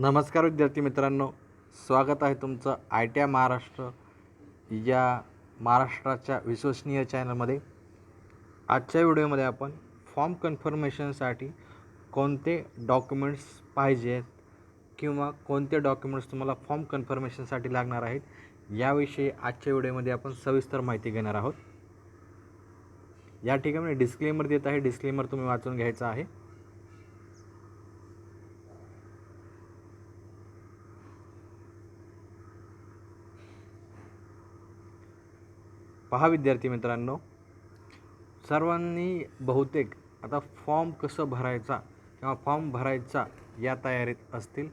नमस्कार विद्यार्थी मित्रांनो स्वागत आहे तुमचं आय टी आय महाराष्ट्र या महाराष्ट्राच्या विश्वसनीय चॅनलमध्ये. आजच्या व्हिडिओमध्ये आपण फॉर्म कन्फर्मेशनसाठी कोणते डॉक्युमेंट्स पाहिजेत किंवा कोणते डॉक्युमेंट्स तुम्हाला फॉर्म कन्फर्मेशनसाठी लागणार आहेत याविषयी आजच्या व्हिडिओमध्ये आपण सविस्तर माहिती घेणार आहोत. या ठिकाणी डिस्क्लेमर देत आहे डिस्क्लेमर तुम्ही वाचून घ्यायचा आहे. पहा विद्यार्थी मित्रांनो सर्वांनी बहुतेक आता फॉर्म कसं भरायचा किंवा फॉर्म भरायचा या तयारीत असतील.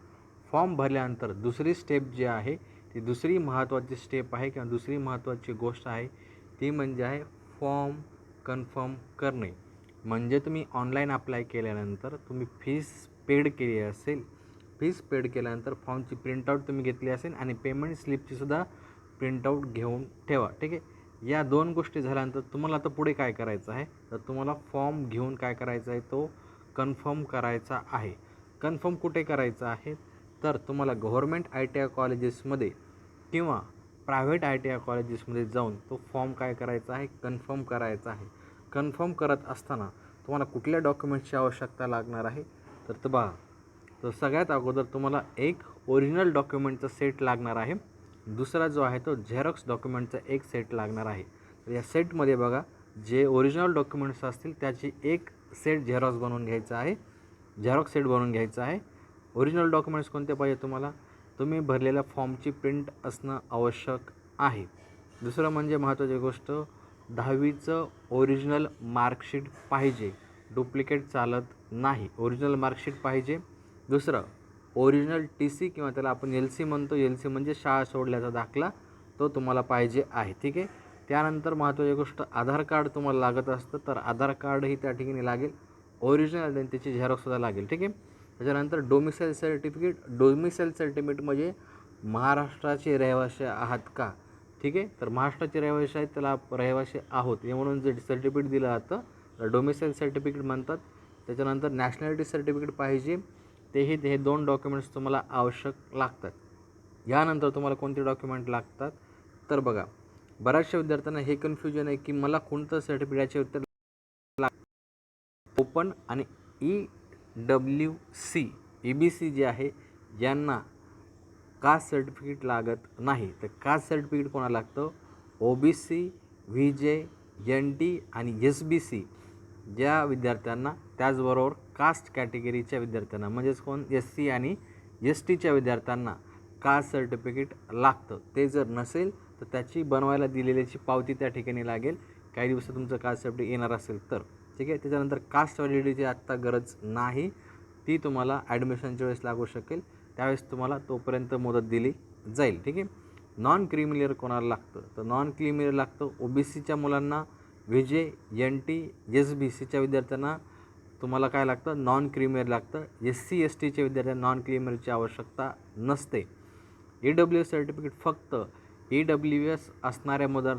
फॉर्म भरल्यानंतर दुसरी स्टेप जी आहे ती दुसरी महत्त्वाची स्टेप आहे किंवा दुसरी महत्त्वाची गोष्ट आहे ती म्हणजे आहे फॉर्म कन्फर्म करणे. म्हणजे तुम्ही ऑनलाईन अप्लाय केल्यानंतर तुम्ही फीस पेड केली असेल फीस पेड केल्यानंतर फॉर्मची प्रिंटआउट तुम्ही घेतली असेल आणि पेमेंट स्लिपची सुद्धा प्रिंटआउट घेऊन ठेवा. ठीक आहे? या दोन गोष्टी झाल्यानंतर तुम्हाला आता पुढे काय करायचं आहे? तर तुम्हाला फॉर्म घेऊन काय करायचा आहे? तो कन्फर्म करायचा आहे. कन्फर्म कुठे करायचा आहे? तर तुम्हाला गव्हर्मेंट आय टी आय कॉलेजेसमध्ये किंवा प्रायव्हेट आय टी आय कॉलेजेसमध्ये जाऊन तो फॉर्म काय करायचा आहे? कन्फर्म करायचा आहे. कन्फर्म करत असताना तुम्हाला कुठल्या डॉक्युमेंट्सची आवश्यकता लागणार आहे? तर तर बघा तर सगळ्यात अगोदर तुम्हाला एक ओरिजिनल डॉक्युमेंटचा सेट लागणार आहे. दुसरा जो आहे तो झेरॉक्स डॉक्युमेंटचा एक सेट लागणार आहे. तर या सेटमध्ये बघा जे ओरिजिनल डॉक्युमेंट्स असतील त्याची एक सेट झेरॉक्स बनवून घ्यायचा आहे. झेरॉक्स सेट बनवून घ्यायचा आहे. ओरिजिनल डॉक्युमेंट्स कोणते पाहिजे तुम्हाला? तुम्ही भरलेल्या फॉर्मची प्रिंट असणं आवश्यक आहे. दुसरं म्हणजे महत्त्वाची गोष्ट दहावीचं ओरिजिनल मार्कशीट पाहिजे. डुप्लिकेट चालत नाही. ओरिजिनल मार्कशीट पाहिजे. दुसरं ओरिजिनल टी सी किंवा त्याला आपण एल सी म्हणतो. एल सी म्हणजे शाळा सोडल्याचा दाखला तो तुम्हाला पाहिजे आहे. ठीक आहे? त्यानंतर महत्त्वाची गोष्ट आधार कार्ड तुम्हाला लागत असतं तर आधार कार्डही त्या ठिकाणी लागेल. ओरिजिनल आणि त्याची झेरॉक्ससुद्धा लागेल. ठीक आहे? त्याच्यानंतर डोमिसाईल सर्टिफिकेट डोमिसाईल सर्टिफिकेट म्हणजे महाराष्ट्राचे रहिवासी आहात का? ठीक आहे? तर महाराष्ट्राचे रहिवासी आहेत त्याला रहिवासी आहोत. हे म्हणून जे सर्टिफिकेट दिलं जातं तर डोमिसाईल सर्टिफिकेट म्हणतात. त्याच्यानंतर नॅशनॅलिटी सर्टिफिकेट पाहिजे. तेही हे दोन डॉक्युमेंट्स तुम्हाला आवश्यक लागतात. यानंतर तुम्हाला कोणते डॉक्युमेंट लागतात? तर बघा बऱ्याचशा विद्यार्थ्यांना हे कन्फ्युजन आहे की मला कोणतं सर्टिफिकेटचे उत्तर लाग ओपन आणि E W C E B C जे आहे ज्यांना कास्ट सर्टिफिकेट लागत नाही? तर कास्ट सर्टिफिकेट कोणाला लागतं? O B C V J N T आणि एस बी सी ज्या विद्यार्थ्यांना त्याचबरोबर कास्ट कॅटेगरीच्या विद्यार्थ्यांना म्हणजेच कोण? एस सी आणि एस टीच्या विद्यार्थ्यांना कास्ट सर्टिफिकेट लागतं. ते जर नसेल तर त्याची बनवायला दिलेल्याची पावती त्या ठिकाणी लागेल. काही दिवस तुमचं कास्ट सर्टिफिकेट येणार असेल तर. ठीक आहे? त्याच्यानंतर कास्ट व्हॅलिडिटीची आत्ता गरज नाही. ती तुम्हाला ॲडमिशनच्या वेळेस लागू शकेल. त्यावेळेस तुम्हाला तोपर्यंत मुदत दिली जाईल. ठीक आहे? नॉन क्रिमिलियर कोणाला लागतं? तर नॉन क्रिमिलियर लागतं ओ बी सीच्या मुलांना V J N T S B सीच्या विद्यार्थ्यांना तुम्हाला काय लागतं? नॉन क्रीमियर लागतं. एस सी एस टीच्या विद्यार्थ्यांना नॉन क्रीमियरची आवश्यकता नसते. ई डब्ल्यू एस सर्टिफिकेट फक्त ई डब्ल्यू एस असणाऱ्या मदर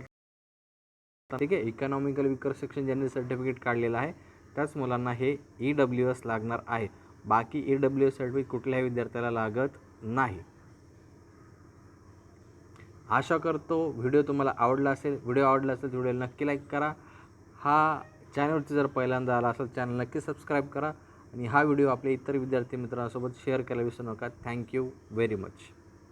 ठीक आहे? इकॉनॉमिकल विकर सेक्शन ज्यांनी सर्टिफिकेट काढलेलं आहे त्याच मुलांना हे ई डब्ल्यू एस लागणार आहे. बाकी ई डब्ल्यू एस सर्टिफिकेट कुठल्याही विद्यार्थ्याला लागत नाही. आशा करतो व्हिडिओ तुम्हाला आवडला असेल व्हिडिओ आवडला असेल व्हिडिओ नक्की लाईक करा. हा चॅनलवरती जर पहिल्यांदा आला असेल चॅनल नक्की सबस्क्राईब करा. आणि हा व्हिडिओ आपल्या इतर विद्यार्थी मित्रांसोबत शेअर करायला विसरू नका. Thank you very much